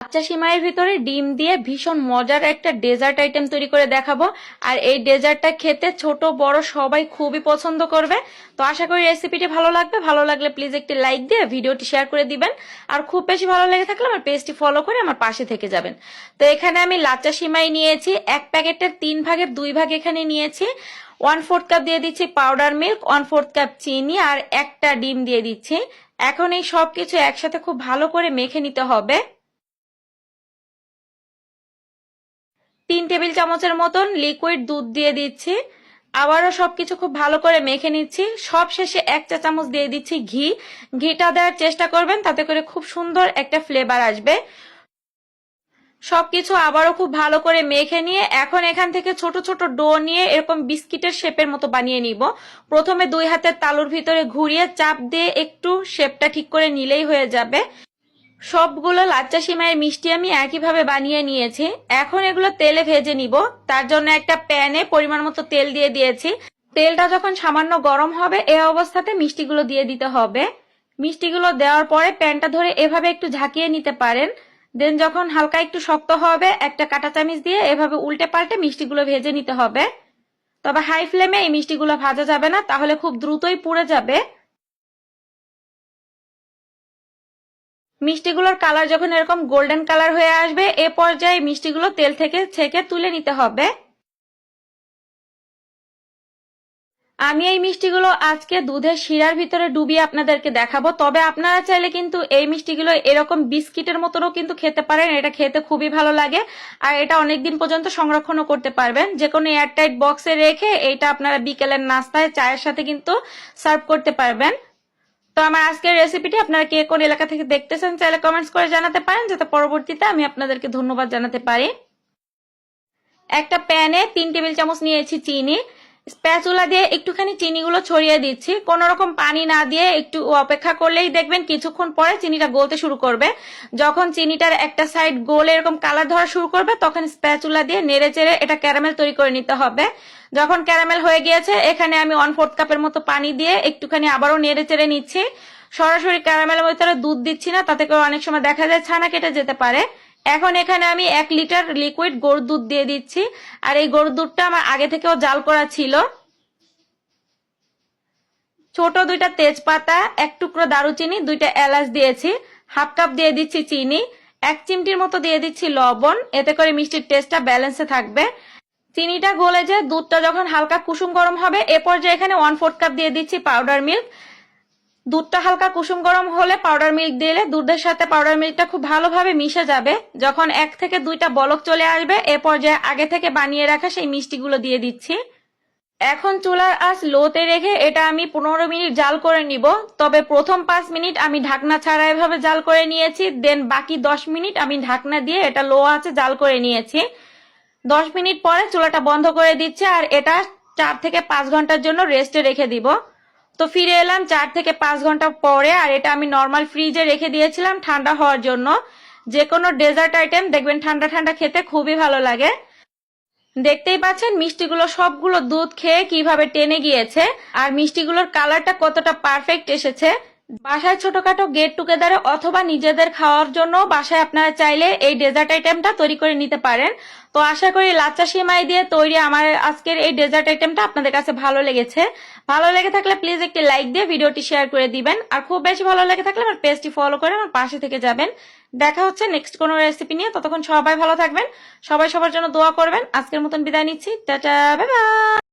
বাচ্চা সিমাইয়ের ভিতরে ডিম দিয়ে ভীষণ মজার একটা ডেজার্ট আইটেম তৈরি করে দেখাবো। আর এই ডেজার্টটা খেতে ছোট, বড় সবাই খুবই পছন্দ করবে। তো আশা করি রেসিপিটি ভালো লাগবে। ভালো লাগলে প্লিজ একটি লাইক দিয়ে ভিডিওটি শেয়ার করে দিবেন। আর খুব বেশি ভালো লেগে থাকলে আমার পেজটি ফলো করে আমার পাশে থেকে যাবেন। তো এখানে আমি লাচ্চা সিমাই নিয়েছি। এক প্যাকেটের তিন ভাগের দুই ভাগ এখানে নিয়েছি। ওয়ান ফোর্থ কাপ দিয়ে দিচ্ছি powder milk, one fourth cup চিনি আর একটা ডিম দিয়ে দিচ্ছি। এখন এই সব কিছু একসাথে খুব ভালো করে মেখে নিতে হবে। তিন টেবিল চামচের মতন লিকুইড দুধ দিয়ে দিচ্ছি। আবারও সবকিছু খুব ভালো করে মেখে নিচ্ছি। সব শেষে এক চা চামচ দিয়ে দিচ্ছি ঘি। ঘিটা দেওয়ার চেষ্টা করবেন, তাতে করে খুব সুন্দর একটা ফ্লেভার আসবে। সবকিছু আবারও খুব ভালো করে মেখে নিয়ে এখন এখান থেকে ছোট ছোট ডো নিয়ে এরকম বিস্কিটের শেপের মতো বানিয়ে নিব। প্রথমে দুই হাতের তালুর ভিতরে ঘুরিয়ে চাপ দিয়ে একটু শেপটা ঠিক করে নিলেই হয়ে যাবে। সবগুলো লাচ্চা সিমাইয়ের মিষ্টি আমি একইভাবে বানিয়ে নিয়েছি। এখন এগুলো তেলে ভেজে নিব। তার জন্য একটা প্যানে পরিমাণ মতো তেল দিয়ে দিয়েছি। তেলটা যখন সামান্য গরম হবে, এ অবস্থাতে মিষ্টিগুলো দিয়ে দিতে হবে। মিষ্টিগুলো দেওয়ার পরে প্যানটা ধরে এভাবে একটু ঝাঁকিয়ে নিতে পারেন। দেন যখন হালকা একটু শক্ত হবে, একটা কাঁটা চামিচ দিয়ে এভাবে উল্টে পাল্টে মিষ্টিগুলো ভেজে নিতে হবে। তবে হাই ফ্লেমে এই মিষ্টিগুলো ভাজা যাবে না, তাহলে খুব দ্রুতই পুড়ে যাবে। মিষ্টিগুলোর কালার যখন এরকম গোল্ডেন কালার হয়ে আসবে, এ পর্যায়ে মিষ্টিগুলো তেল থেকে ছেঁকে তুলে নিতে হবে। আমি এই মিষ্টিগুলো আজকে দুধের শিরার ভিতরে ডুবিয়ে আপনাদেরকে দেখাবো। তবে আপনারা চাইলে কিন্তু এই মিষ্টিগুলো এরকম বিস্কিটের মতনও কিন্তু খেতে পারেন। এটা খেতে খুবই ভালো লাগে। আর এটা অনেকদিন পর্যন্ত সংরক্ষণও করতে পারবেন। যে কোনো এয়ারটাইট বক্সে রেখে এটা আপনারা বিকেলের নাস্তায়, চায়ের সাথে কিন্তু সার্ভ করতে পারবেন। তো আমার আজকের রেসিপিটি আপনারা কে কোন এলাকা থেকে দেখতেছেন চাইলে কমেন্টস করে জানাতে পারেন, যাতে পরবর্তীতে আমি আপনাদেরকে ধন্যবাদ জানাতে পারি। একটা প্যানে তিন টেবিল চামচ নিয়েছি চিনি স্প্যাচুলা দিয়ে একটুখানি চিনিগুলো ছড়িয়ে দিচ্ছি। কোন রকম পানি না দিয়ে একটু অপেক্ষা করলেই দেখবেন কিছুক্ষণ পরে চিনিটা গলতে শুরু করবে। যখন চিনিটার একটা সাইড গোল এরকম কালার ধরা শুরু করবে, তখন স্প্যাচুলা দিয়ে নেড়ে চেড়ে এটা ক্যারামেল তৈরি করে নিতে হবে। যখন ক্যারামেল হয়ে গিয়েছে, এখানে আমি ওয়ান ফোর্থ কাপের মতো পানি দিয়ে একটুখানি আবারও নেড়ে চেড়ে নিচ্ছি। সরাসরি ক্যারামেলের ভিতরে দুধ দিচ্ছি না, তাতে করে অনেক সময় দেখা যায় ছানা কেটে যেতে পারে। এখন এখানে আমি এক লিটার লিকুইড গরুর দুধ দিয়ে দিচ্ছি। আর এই গরুর দুধটা আমার আগে থেকেও জাল করা ছিল। ছোট দুইটা তেজপাতা, এক টুকরো দারুচিনি, দুইটা এলাচ দিয়েছি। হাফ কাপ দিয়ে দিচ্ছি চিনি, এক চিমটির মতো দিয়ে দিচ্ছি লবণ। এতে করে মিষ্টির টেস্টটা ব্যালেন্সে থাকবে। চিনিটা গলে যে দুধটা যখন হালকা কুসুম গরম হবে, এ পর্যায়ে এখানে ওয়ান ফোর্থ কাপ দিয়ে দিচ্ছি পাউডার মিল্ক দুধটা হালকা কুসুম গরম হলে পাউডার মিল্ক দিলে দুধের সাথে পাউডার মিল্কটা খুব ভালোভাবে মিশে যাবে। যখন এক থেকে দুইটা বলক চলে আসবে, এ পর্যায়ে আগে থেকে বানিয়ে রাখা সেই মিষ্টিগুলো দিয়ে দিচ্ছি। এখন চুলার আঁচ লোতে রেখে এটা আমি পনেরো মিনিট জাল করে নিব। তবে প্রথম পাঁচ মিনিট আমি ঢাকনা ছাড়া এভাবে জাল করে নিয়েছি। দেন বাকি দশ মিনিট আমি ঢাকনা দিয়ে এটা লো আছে জাল করে নিয়েছি। দশ মিনিট পরে চুলাটা বন্ধ করে দিচ্ছে আর এটা চার থেকে পাঁচ ঘণ্টার জন্য রেস্টে রেখে দিব। তো ফিরে এলাম চার থেকে পাঁচ ঘণ্টা পরে, আর এটা আমি নর্মাল ফ্রিজে রেখে দিয়েছিলাম ঠান্ডা হওয়ার জন্য। যে কোনো ডেজার্ট আইটেম দেখবেন ঠান্ডা ঠান্ডা খেতে খুবই ভালো লাগে। দেখতেই পাচ্ছেন মিষ্টিগুলো সবগুলো দুধ খেয়ে কীভাবে টেনে গিয়েছে, আর মিষ্টিগুলোর কালারটা কতটা পারফেক্ট এসেছে। বাসায় ছোটখাটো গেট টুগেদারে অথবা নিজেদের খাওয়ার জন্য বাসায় আপনারা চাইলে এই ডেজার্ট আইটেমটা তৈরি করে নিতে পারেন। তো আশা করি লাচ্চা সিমাই দিয়ে তৈরি আমার আজকের এই ডেজার্ট আইটেমটা আপনাদের কাছে ভালো লেগেছে। ভালো লেগে থাকলে প্লিজ একটি লাইক দিয়ে ভিডিওটি শেয়ার করে দিবেন। আর খুব বেশি ভালো লেগে থাকলে আমার পেজটি ফলো করে আমার পাশে থেকে যাবেন। দেখা হচ্ছে নেক্সট কোনো রেসিপি নিয়ে। ততক্ষণ সবাই ভালো থাকবেন। সবাই সবার জন্য দোয়া করবেন। আজকের মতন বিদায় নিচ্ছি। Tata bye